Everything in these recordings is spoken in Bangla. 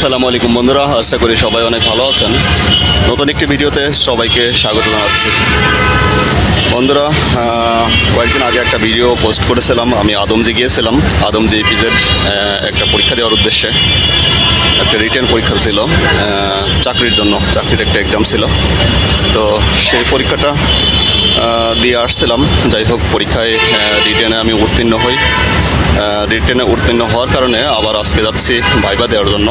আসসালামু আলাইকুম বন্ধুরা, আশা করি সবাই অনেক ভালো আছেন। নতুন একটি ভিডিওতে সবাইকে স্বাগত জানাচ্ছি। বন্ধুরা কয়েকদিন আগে একটা ভিডিও পোস্ট করেছিলাম, আমি আদমজি গিয়েছিলাম। আদমজি পিজেড একটা পরীক্ষা দেওয়ার উদ্দেশ্যে। একটা রিটেন পরীক্ষা ছিল চাকরির জন্য, চাকরির একটা এক্সাম ছিল। তো সেই পরীক্ষাটা দিয়ে আসছিলাম। যাই হোক, পরীক্ষায় রিটেনে আমি উত্তীর্ণ হই। রিটেনে উত্তীর্ণ হওয়ার কারণে আবার আজকে যাচ্ছি ভাইবা দেওয়ার জন্য।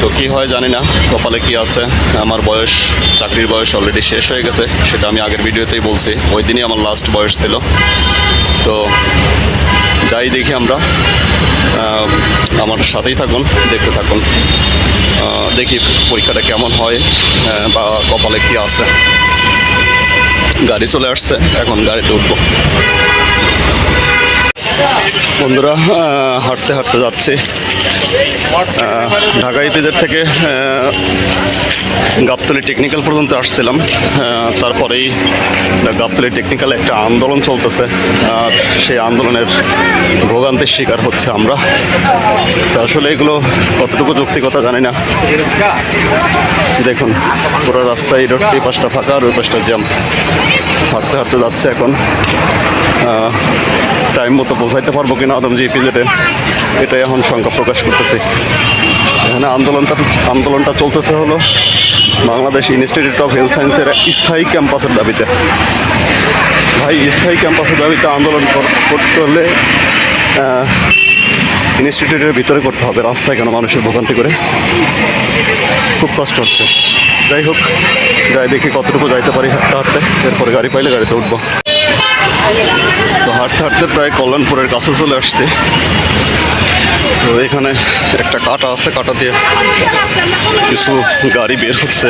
তো কি হয় জানি না, কপালে কি আছে? আমার বয়স, চাকরির বয়স অলরেডি শেষ হয়ে গেছে, সেটা আমি আগের ভিডিওতেই বলছি। ওই দিনই আমার লাস্ট বয়স ছিল। তো যাই দেখি আমরা। আমার সাথেই থাকুন, দেখতে থাকুন। দেখি পরীক্ষাটা কেমন হয় বা কপালে কি আছে। গাড়ি চলে আসছে এখন গাড়িতে উঠবো। বন্ধুরা হাঁটতে হাঁটতে যাচ্ছি। ঢাকা ইপিজেড থেকে গাবতলি টেকনিক্যাল পর্যন্ত আসছিলাম। তারপরেই গাবতলি টেকনিক্যাল একটা আন্দোলন চলতেছে, আর সেই আন্দোলনের ভোগান্তির শিকার হচ্ছে আমরা। তো আসলে এগুলো কতটুকু যৌক্তিকতা জানি না। দেখুন, পুরো রাস্তায় রোড এই পাশটা ফাঁকা, আর ওই পাশটা জ্যাম হাঁটতে হাঁটতে যাচ্ছে এখন। টাইম মতো পৌঁছাইতে পারব কিনা আদমজি ইপিজেডে এটাই এখন শঙ্কা প্রকাশ করতেছি। এখানে আন্দোলনটা আন্দোলনটা চলতেছে হলো বাংলাদেশ ইনস্টিটিউট অফ হেলথ সায়েন্সের স্থায়ী ক্যাম্পাসের দাবিতে। ভাই, স্থায়ী ক্যাম্পাসের দাবিতে আন্দোলন কর- করতে হলে ইনস্টিটিউটের ভিতরে করতে হবে, রাস্তায় কেন মানুষের ভোগান্তি করে? খুব কষ্ট হচ্ছে। যাই হোক, যাই দেখি কতটুকু যাইতে পারি হাঁটতে হাঁটতে, এরপরে গাড়ি পাইলে গাড়িতে উঠবো। তো হাঁটতে হাঁটতে প্রায় কল্যাণপুরের কাছে চলে আসছে। তো এখানে একটা কাটা আছে, কাটা দিয়ে কিছু গাড়ি বের হচ্ছে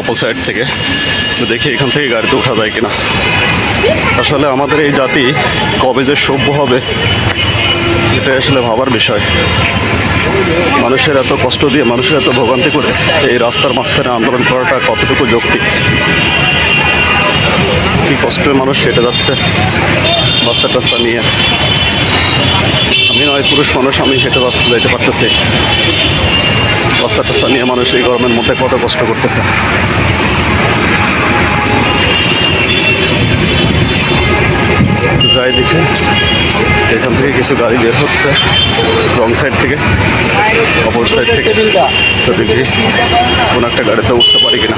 অপোসাইড থেকে। তো দেখি এখান থেকে গাড়িতে ওঠা যায় কিনা। আসলে আমাদের এই জাতি কবে যে সভ্য হবে এটা আসলে ভাবার বিষয়। মানুষের এত কষ্ট দিয়ে, মানুষের এত ভোগান্তি করে এই রাস্তার মাঝখানে আন্দোলন করাটা কতটুকু যৌক্তিক? কি কষ্টে মানুষ হেঁটে যাচ্ছে বাচ্চা টাচ্চা নিয়ে। আমি নয়, পুরুষ মানুষ, আমি হেঁটে যাচ্ছে, যাইতে পারতেছি। বাচ্চা টাচ্চা নিয়ে মানুষ এই গরমের মধ্যে কত কষ্ট করতেছে। যাই দেখে, এখান থেকে কিছু গাড়ি বের হচ্ছে, রং সাইড থেকে অপর সাইড থেকে। তো দেখি কোনো একটা গাড়িতে উঠতে পারি কিনা।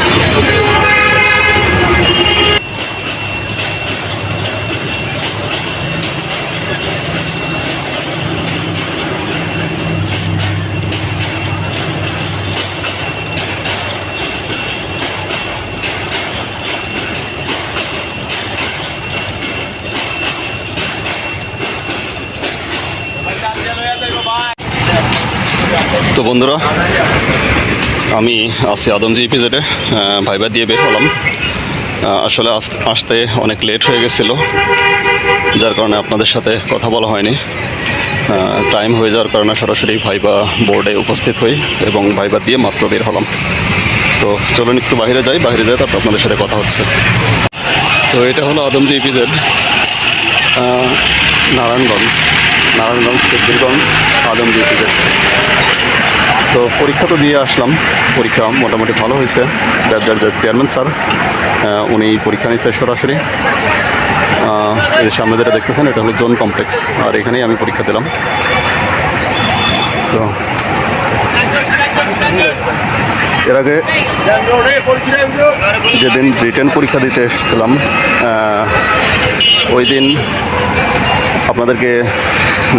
তো বন্ধুরা, আমি আছি আদমজি ইপিজেডে ভাইবা দিয়ে বের হলাম। আসলে আস- আসতে অনেক লেট হয়ে গেছিল, যার কারণে আপনাদের সাথে কথা বলা হয়নি। টাইম হয়ে যাওয়ার কারণে সরাসরি ভাইবা বোর্ডে উপস্থিত হই এবং ভাইবা দিয়ে মাত্র বের হলাম। তো চলুন একটু বাইরে যাই বাইরে যাই, তারপর আপনাদের সাথে কথা হচ্ছে। তো এটা হলো আদমজি ইপিজেড নারায়ণগঞ্জ নারায়ণগঞ্জ, সিদ্ধিরগঞ্জ, আদমজি ইপিজেড তো পরীক্ষা তো দিয়ে আসলাম। পরীক্ষা মোটামুটি ভালো হয়েছে। যার যার যার চেয়ারম্যান স্যার উনি পরীক্ষা নিচ্ছে সরাসরি। এর সামনে যেটা দেখতেছেন, এটা হলো জোন কমপ্লেক্স আর এখানেই আমি পরীক্ষা দিলাম। তো এর আগে যেদিন রিটেন পরীক্ষা দিতে এসেছিলাম ওই দিন আপনাদেরকে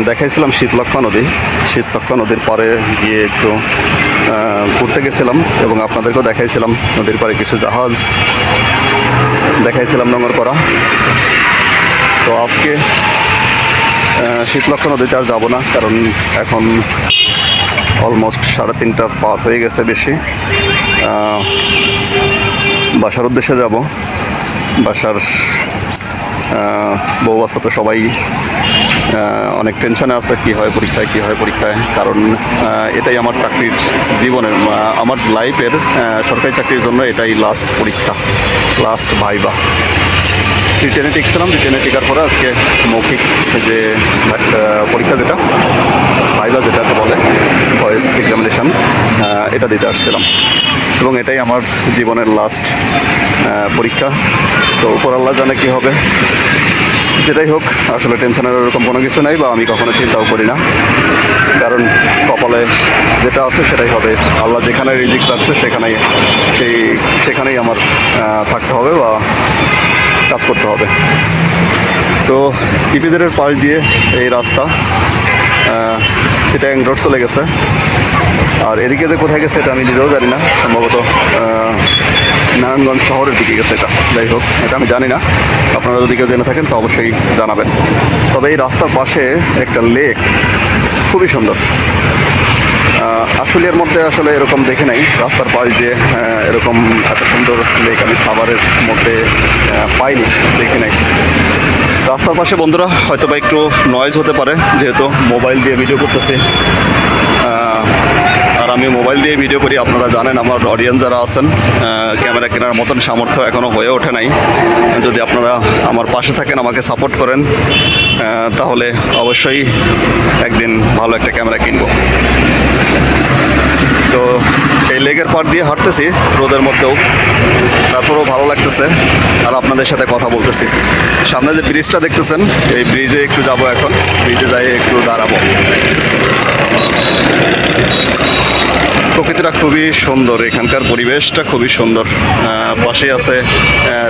দেখাইছিলাম শীতলক্ষা নদী। শীতলক্ষা নদীর পাড়ে গিয়ে একটু ঘুরতে গেছিলাম এবং আপনাদেরকেও দেখাইছিলাম নদীর পাড়ে কিছু জাহাজ। দেখাইছিলাম নোংর করা। তো আজকে শীতলক্ষা নদীতে আর যাব না, কারণ এখন অলমোস্ট সাড়ে তিনটা পার হয়ে গেছে বেশি। বাসার উদ্দেশ্যে যাব। বাসার বউ বাচ্চা তো সবাই অনেক টেনশনে আছে, কি হয় পরীক্ষায়, কি হয় পরীক্ষায়। কারণ এটাই আমার চাকরির জীবনের আমার লাইফের সরকারি চাকরির জন্য এটাই লাস্ট পরীক্ষা লাস্ট ভাইবা রিটেনে টিকছিলাম রিটেনে টিকার পরে আজকে মৌখিক যে পরীক্ষা যেটা ভাইবা যেটাকে বলে। দিতে আসছিলাম। এবং এটাই আমার জীবনের লাস্ট পরীক্ষা। তো উপর আল্লাহ জানে কী হবে। যেটাই হোক, আসলে টেনশনের ওরকম কোনো কিছু নাই বা আমি কখনো চিন্তাও করি না। কারণ কপালে যেটা আছে সেটাই হবে। আল্লাহ যেখানে রিজিক রাখছে সেখানেই, সেই, সেখানেই আমার থাকতে হবে বা কাজ করতে হবে। তো ইপিজেডের পাশ দিয়ে এই রাস্তা সিটাং রোড চলে গেছে। আর এদিকে যে কোথায় গেছে এটা আমি নিজেও জানি না সম্ভবত নারায়ণগঞ্জ শহরের দিকে গেছে এটা। যাই হোক এটা আমি জানি না। আপনারা যদি কেউ জেনে থাকেন তো অবশ্যই জানাবেন। তবে এই রাস্তার পাশে একটা লেক খুবই সুন্দর। আহ, আশুলিয়ার মধ্যে আসলে এরকম দেখে নাই। রাস্তার পাশ দিয়ে এরকম এত সুন্দর লেক আমি সাভারের মধ্যে পাইনি দেখে নাই। রাস্তার পাশে বন্ধুরা হয়তো বা একটু নয়েজ হতে পারে যেহেতু মোবাইল দিয়ে ভিডিও করতেছি। আমি মোবাইল দিয়ে ভিডিও করি, আপনারা জানেন আমার অডিয়েন্স যারা আছেন ক্যামেরা কেনার মতন সামর্থ্য এখনও হয়ে ওঠে নাই। যদি আপনারা আমার পাশে থাকেন, আমাকে সাপোর্ট করেন তাহলে অবশ্যই একদিন ভালো একটা ক্যামেরা কিনবো। তো এই লেগের পার দিয়ে হাঁটতেছি, রোদের মধ্যেও। তারপরেও ভালো লাগতেছে, আর আপনাদের সাথে কথা বলতেছি। সামনে যে ব্রিজটা দেখতেছেন, এই ব্রিজে একটু যাব এখন ব্রিজে যাই একটু দাঁড়াবো। প্রকৃতিটা খুবই সুন্দর, এখানকার পরিবেশটা খুবই সুন্দর। পাশে আছে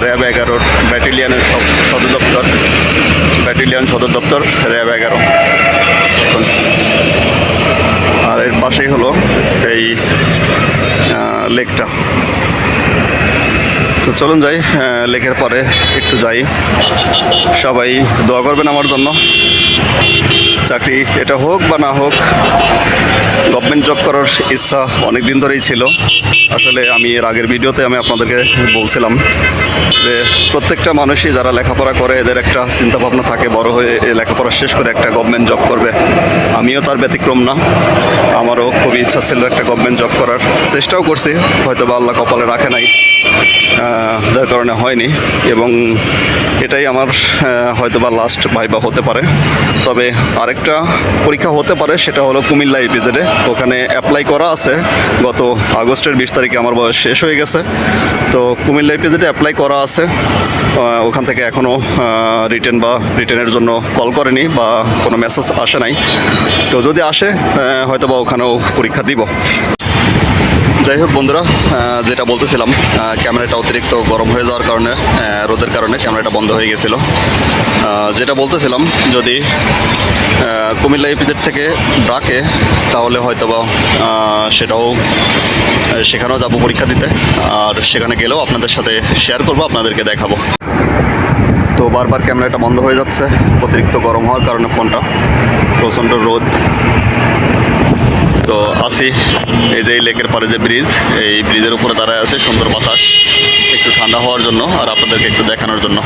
র্যাব এগারোর ব্যাটালিয়ানের সদর দপ্তর। ব্যাটালিয়ান সদর দপ্তর, র্যাব এগারো। আর এর পাশেই হলো এই লেকটা। তো চলুন যাই লেকের পরে একটু যাই। সবাই দোয়া করবেন আমার জন্য। চাকরি এটা হোক বা না হোক গভর্নমেন্ট জব করার ইচ্ছা অনেক দিন ধরেই ছিল। আসলে আমি এর আগের ভিডিওতে আমি আপনাদেরকে বলছিলাম যে প্রত্যেকটা মানুষই যারা লেখাপড়া করে, এদের একটা চিন্তাভাবনা থাকে, বড় হয়ে লেখাপড়া শেষ করে একটা গভর্নমেন্ট জব করবে। আমিও তার ব্যতিক্রম না, আমারও খুবই ইচ্ছা ছিল একটা গভর্নমেন্ট জব করার। চেষ্টাও করছি হয়তো বা আল্লাহ কপালে রাখে নাই। যার কারণে হয়নি এবং এটাই আমার হয়তো বা লাস্ট ভাইবা হতে পারে। তবে আরেকটা পরীক্ষা হতে পারে, সেটা হলো কুমিল্লা ইপিজেডে ওখানে অ্যাপ্লাই করা আছে, গত আগস্টের বিশ তারিখে আমার বয়স শেষ হয়ে গেছে। তো কুমিল্লা ইপিজেডে অ্যাপ্লাই করা আছে। ওখান থেকে এখনও রিটার্ন বা রিটার্নের জন্য কল করেনি বা কোনো মেসেজ আসে নাই। তো যদি আসে হয়তো বা ওখানেও পরীক্ষা দিব। যাই হোক বন্ধুরা যেটা বলতেছিলাম ক্যামেরাটা অতিরিক্ত গরম হয়ে যাওয়ার কারণে রোদের কারণে ক্যামেরাটা বন্ধ হয়ে গেছিল। যেটা বলতেছিলাম, যদি কুমিল্লা ইপিজেড থেকে ডাকে তাহলে হয়তো বা সেটাও, সেখানেও যাব পরীক্ষা দিতে, আর সেখানে গেলেও আপনাদের সাথে শেয়ার করব, আপনাদেরকে দেখাবো। তো বারবার ক্যামেরাটা বন্ধ হয়ে যাচ্ছে, অতিরিক্ত গরম হওয়ার কারণে ফোনটা, প্রচণ্ড রোদ। তো আসি এই যে এই লেকের পারে যে ব্রিজ, এই ব্রিজের উপরে দাঁড়ায় আছে, সুন্দর বাতাস। একটু ঠান্ডা হওয়ার জন্য আর আপনাদেরকে একটু দেখানোর জন্য।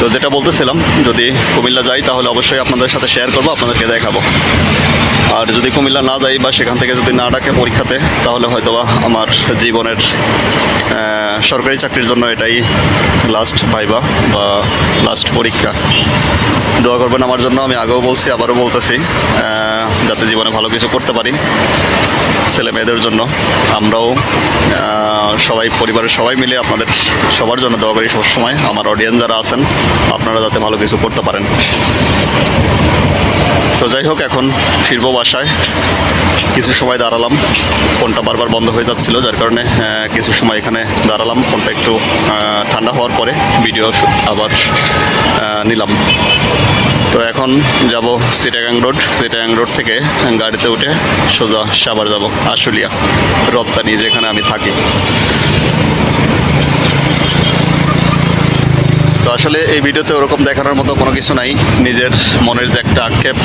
তো যেটা বলতেছিলাম, যদি কুমিল্লা যাই তাহলে অবশ্যই আপনাদের সাথে শেয়ার করব, আপনাদেরকে দেখাবো। আর যদি কুমিল্লা না যাই বা সেখান থেকে যদি না ডাকে পরীক্ষাতে, তাহলে হয়তোবা আমার জীবনের সরকারি চাকরির জন্য এটাই লাস্ট ভাইবা বা লাস্ট পরীক্ষা। দোয়া করবেন আমার জন্য, আমি আগেও বলছি, আবারও বলতেছি যাতে জীবনে ভালো কিছু করতে পারি ছেলে মেয়েদের জন্য। আমরাও সবাই, পরিবারের সবাই মিলে আপনাদের সবার জন্য দোয়া করি সবসময়। আমার অডিয়েন্স যারা আছেন, আপনারা যাতে ভালো কিছু করতে পারেন। তো যাই হোক, এখন ফিরবো বাসায়। কিছু সময় দাঁড়ালাম। ফোনটা বারবার বন্ধ হয়ে যাচ্ছিল, যার কারণে কিছু সময় এখানে দাঁড়ালাম। ফোনটা একটু ঠান্ডা হওয়ার পরে ভিডিও আবার নিলাম। তো এখন যাব সিটাগাং রোড। সিটাগাং রোড থেকে গাড়িতে উঠে সোজা সাবার যাব, আশুলিয়া। রপ্তানি যেখানে আমি থাকি। আসলে এই ভিডিওতে ওরকম দেখানোর মতো কোনো কিছু নাই। নিজের মনের যে একটা আক্ষেপ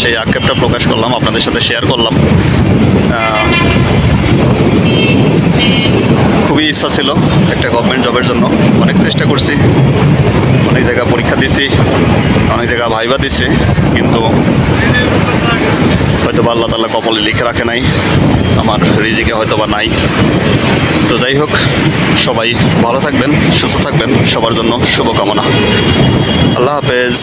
সেই আক্ষেপটা প্রকাশ করলাম, আপনাদের সাথে শেয়ার করলাম। খুবই ইচ্ছা ছিল একটা গভর্নমেন্ট জবের জন্য। অনেক চেষ্টা করছি, অনেক জায়গা পরীক্ষা দিছি, অনেক জায়গা ভাইবা দিছি, কিন্তু হয়তো বা আল্লাহ তাল্লাহ কপালে লিখে রাখে নাই, আমার রিজিকে হয়তো বা নাই। তো যাই হোক, সবাই ভালো থাকবেন, সুস্থ থাকবেন, সবার জন্য শুভকামনা। আল্লাহ হাফেজ।